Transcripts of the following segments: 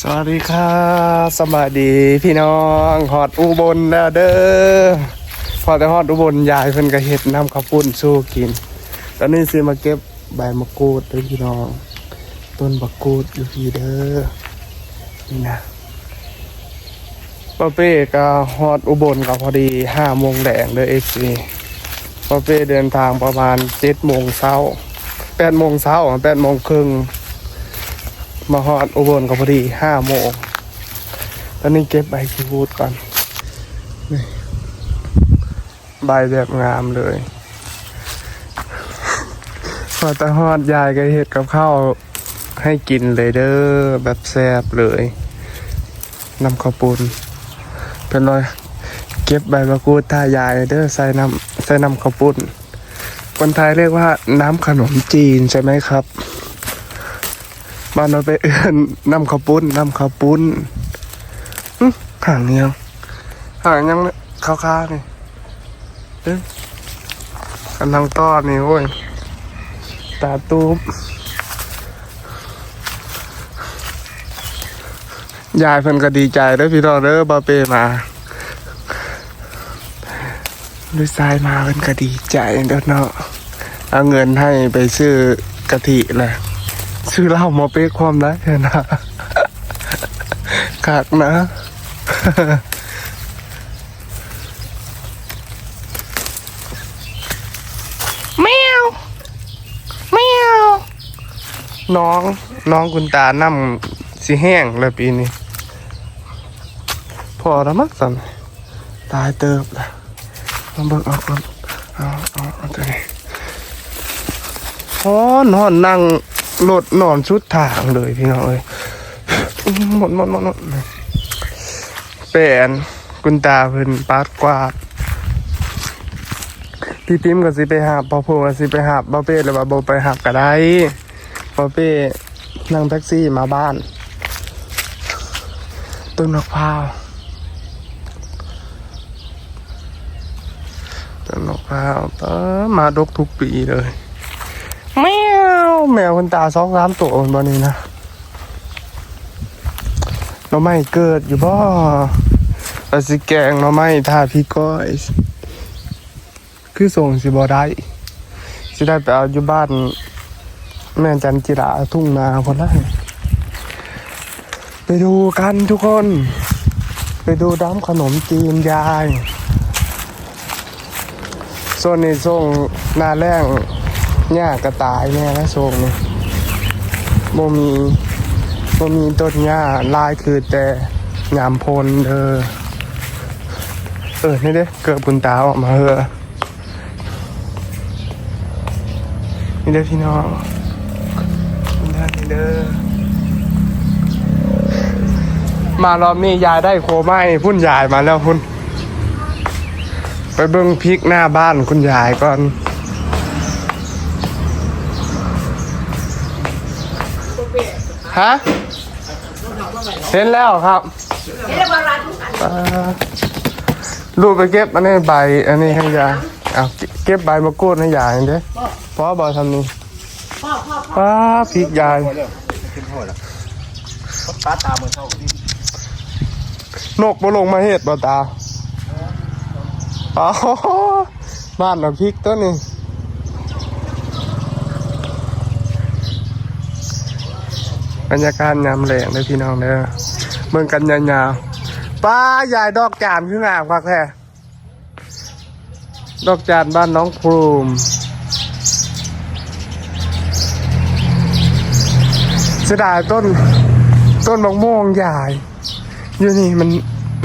สวัสดีครับสวัสดีพี่น้องฮอดอุบลแล้วเด้อพอแต่ฮอดอุบลยายเพิ่นก็เฮ็ดน้ำข้าวปุ้นสู้กิน ตอนนี้สิมาเก็บใบมะกรูดเด้อพี่น้อง ต้นบักกูดอยู่พี่เด้อนี่นะป้าเป้ก็ฮอดอุบลก็พอดีห้าโมงแดงเด้อเอฟซีป้าเป้เดินทางประมาณเจ็ดโมงเช้าแปดโมงเช้าแปดโมงครึ่ง มาฮอดอุบลก็พอดีห้าโมงตอนนี้เก็บใบคีวูดก่อนใบแบบงามเลยพอตาฮอดยายก็เห็ดกับข้าวให้กินเลยเด้อแบบแซ่บเลยนำข้าวปุ้นเป็นรอยเก็บใบมะกรูดท่ายายเด้อใส่น้ำใส่น้ำข้าวปุ้นคนไทยเรียกว่าน้ำขนมจีนใช่ไหมครับ บ้านเราไปเอื้อนน้ำข้าวปุ้นน้ำข้าวปุ้นห่างยังห่างยังข้าวๆนี่เอ้ยกำลังต้อนนี่โอ้ยตาตูบยายเพิ่นก็ดีใจเด้อพี่น้องเด้อบาเป้มาด้วยทรายมาเพิ่นก็ดีใจเด้อเนาะเอาเงินให้ไปซื้อกะทิแหละ ซื้อเหล้ามาเป๊กความได้เถอะนะขากนะแมวแมวน้องน้องคุณตาน้ำสิแห้งเลยปีนี้ พอแล้วมั้งสันตายเติบแล้วมาเบิกเอาก่อนเอาเอาเอาตัวนี้พอนอนนั่ง รถนอนชุดทางเลยพี่น้องเอ้ยหมดหมดหมดหมดแปนกุณตาเพิ่นปาดกวาดพี่ติมก็สิไปหาปอโพก็สิไปหาบอเป้หรือว่าบอไปหาก็ได้บอเป้นั่งแท็กซี่มาบ้านต้นมะพร้าวต้นมะพร้าวเออมาดกทุกปีเลย แมวคนตาสองสามตัวบนนี้นะหน่อไม้เกิดอยู่บ่ปลาสิแกงหน่อไม้ทาพี่ก้อยคือส่งสิบ่ได้สิได้ไปเอาอยู่บ้าน แม่จันจิราทุ่งนาคนละไปดูกันทุกคน ไปดูด้ำขนมจีนยายโซนนี้ส่งหนาแรง หญ้ากระต่ายแน่นะทรงนี่บ่มีบ่มีต้นหญ้าลายคือแต่ยามพลเธอเออนี่เด้เกิดบุญตาออกมาเหอะนี่เด้อพี่น้องนี่เด้นี่เด้อมารอบนี้ยายได้โคไม้พุ่นยายมาแล้วพุ่นไปเบิ่งพริกหน้าบ้านคุณยายก่อน ฮะเห็นแล้วครับอ่าลูกไปเก็บอันนี้ใบอันนี้ให้ยายเอาเก็บใบมะกรูดให้ยายเด้เพราะบอยทำนี่ป้าพริกยายตาตาเหมือนเท่าที่นกบ่ลงมาเห็ดบ่ตาอ๋อบ้านเราพริกตัวนี้ บรรยากาศยามแรงเลยพี่น้องเด้อเมืองกันยาวๆป้ายายดอกจานขึ้นงามคักแท้ดอกจานบ้านน้องพรูมเสียดายต้นต้นมะม่วงใหญ่อยู่นี่มัน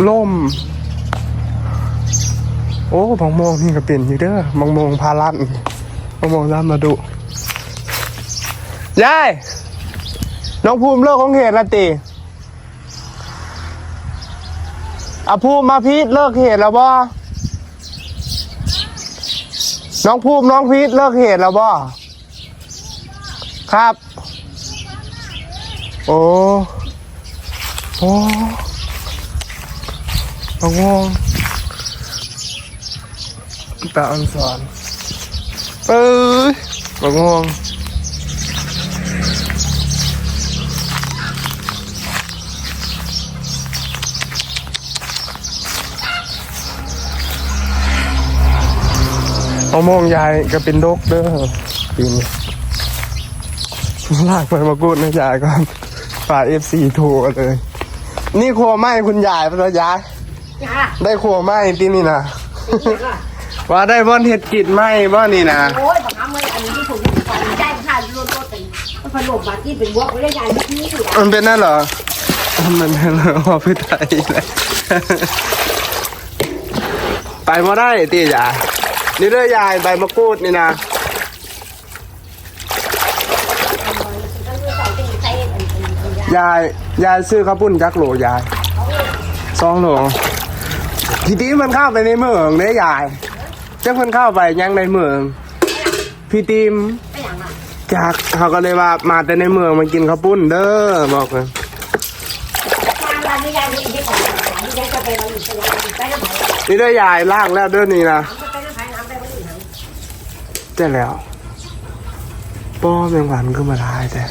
ล่ม โอ้บางโมงนี่ก็เป็นอยู่เด้อบางโมงพาลันบางโมงลามาดูยาย น้องภูมิเลิกของเหตุละติอะภูมิมาพีทเลิกเหตุแล้วบ่น้องภูมิน้องพีทเลิกเหตุแล้วบ่ครับ โอ้โอ้บางงตาอันสอนเอ้ยบางงวง มะม่วงยายก็เป็นดกเด้อปีนี้ลากไปมากูดนะยายก่อนฝ่ายเอฟซีทัวเลย นี่ครัวไหม้คุณยายพระยายจ้าได้ครัวไหม้ที่นี่นะเป็นยังไงว่าได้บ่อนเห็ดกิดไหม้บ่อนนี่นะโอ้ยบังคับเลยอันนี้ที่ผมฝันได้ผ่านรถรถเป็นมันผนมบาที่เป็นวอกไม่ได้ยายที่นี่อยู่มันเป็นนั่นเหรอมันเป็นหอพิไทยเลยไปมาได้ตียาย นี่เด้อยายใบมะกรูดนี่นะยายยายซื้อข้าวปุ้นจักโหลยายสองโหลทีนี้มันเข้าไปในเมืองเนี่ยยายจักมันเข้าไปยังในเมือง พี่ติมจากเขาก็เลยว่ามาแต่ในเมืองมากินข้าวปุ้นเด้อบอกเลยนี่ได้จะไปเราอยู่ไปแล้วไปแล้วนี่เด้อยายล่างแล้วเด้อนี่นะ ไปแล้วไปน้ำไปวันอื่น เจ๊แล้วป้อแมงวันก็มาลายแต่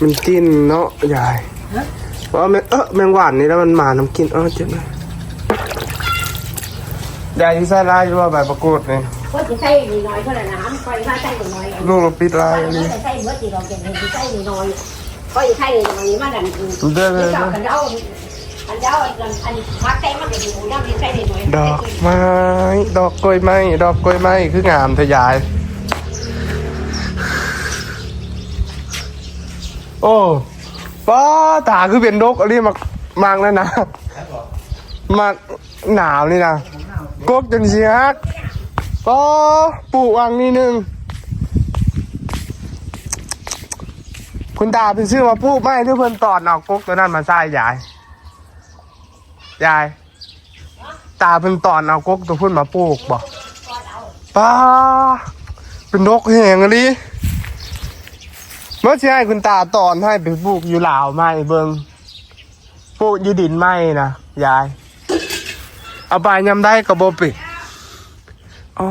มันกินเนาะยายเพราะว่าแมงเออแมงวันนี่แล้วมันมาน้ำกินเออเจ็บไหมยายที่ใส่ลายอยู่ว่าใบประกรูดนี่ก็จะใส่หน่อยก็ละน้ำก็จะใส่หน่อยลูกเราปิดลายอันนี่นี้ใส่เมื่อตีเราเก็บเงินใส่หน่อยก็จะใส่หน่อยมาดันเด้อเด้อเจ้าเด้อกันเจ้าอันเจ้าอันพักเต้มันก็อยู่ ดอกไม้ ดอกกล้วยไม้ ดอกกล้วยไม้ คืองามทะยาย โอ้ป้าตาคือเป็นดกอะไรมากมากแล้วนะมากหนาวนี่นะกกจนเสียกป้าปลูกวังนี่หนึ่งคุณตาเป็นชื่อว่าปลูกไม้ที่เพิ่นตอดเอากกตัวนั้นมาใส่ยาย ยาย ตาเป็นตอนเอากกตัวพุ่นมาปลูกบ่ป้าเป็นนกแหงอะดิเมื่อใช่คุณตาตอนให้ไปปลูกอยู่ลาวไม่เบิงปลูกอยู่ดินไม่นะยาย เอาไปยำได้กระโบปิดอ๋อ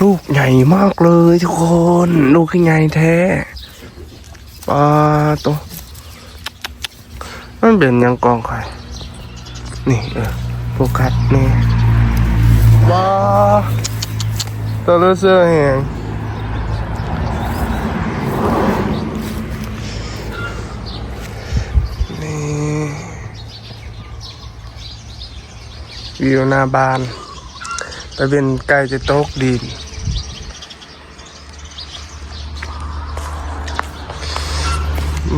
ลูกใหญ่มากเลยทุกคน ลูกคือไงแท้ป้าตัว มันเป็นยังกองไข่นี่เออโฟกัสนี่ว้าตัวเลือเสื้อแหงนี่วิวหน้าบ้านแต่เป็นใกล้จะตกดิน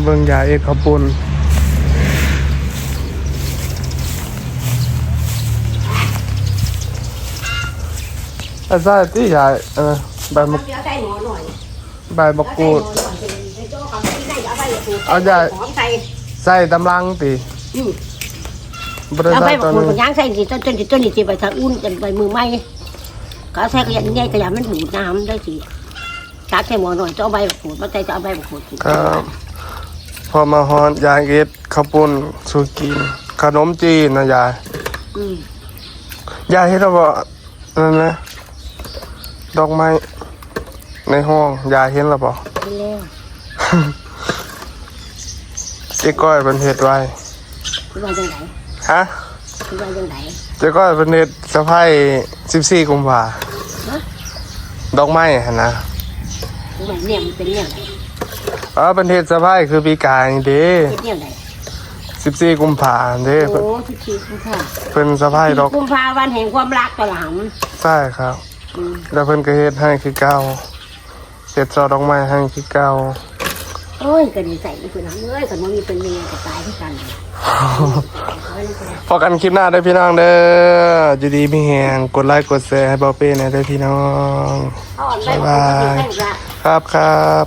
เบิ่งยาเอกขาว ปุนอาซาที่ยายเออใบมะเดี๋ยวใส่หน่อยหน่อยใบมะกรูดเอาใหญ่ใส่ใส่ตำลังตีบริเอาษัไปทบตัวางคนนี้ย่างใส่สิต้นต้นต้นนี่สิไปทางอุ่นจนไปมือไหมก็ใส่กระยันใหญ่กระยันมันดูดน้ำได้สิตักใส่หม้อหน่อยจะเอาใบขูดมาใส่จะเอาใบขูดกินครับพอมาฮอนยายเอ็ดข้าวปุ้นสุกินขนมจีนนะยายอืมยายเห็นแล้วบ่นั่นนะ ดอกไม้ ในห้องยายเห็นแล้วบ่ไปแล้วเจ๊ก้อยเป็นเห็ดไว้คือว่าจังไหนฮะคือว่าจังไหนเจ๊ก้อยเป็นเห็ดสะพายสิบสี่กุมภาฮะดอกไม้หั่นนะคือว่าเนี่ยมันเป็นเนี่ยไหนเออเป็นเห็ดสะพายคือปีกายเด้เป็นเนี่ยไหนสิบสี่กุมภาเด้โอ้ทุกทีคุณค่ะเป็นสะพายดอกกุมภาวันแห่งความรักตลาดใช่ครับอืม แล้วเพิ่นก็เฮ็ดให้คือเก่าเฮ็ดซอดอกไม้ให้คือเก่าโอ้ยก็ดีใจคือน้ำเอ้ยก็มันมีเป็นเมียจะตายที่กันพอกันคลิปหน้าเด้อพี่น้องเด้ออยู่ดีมีแฮงกดไลค์กดแชร์ให้เบาเป้หน่อยเด้อพี่น้องอ่อนไปหมดเลยครับครับ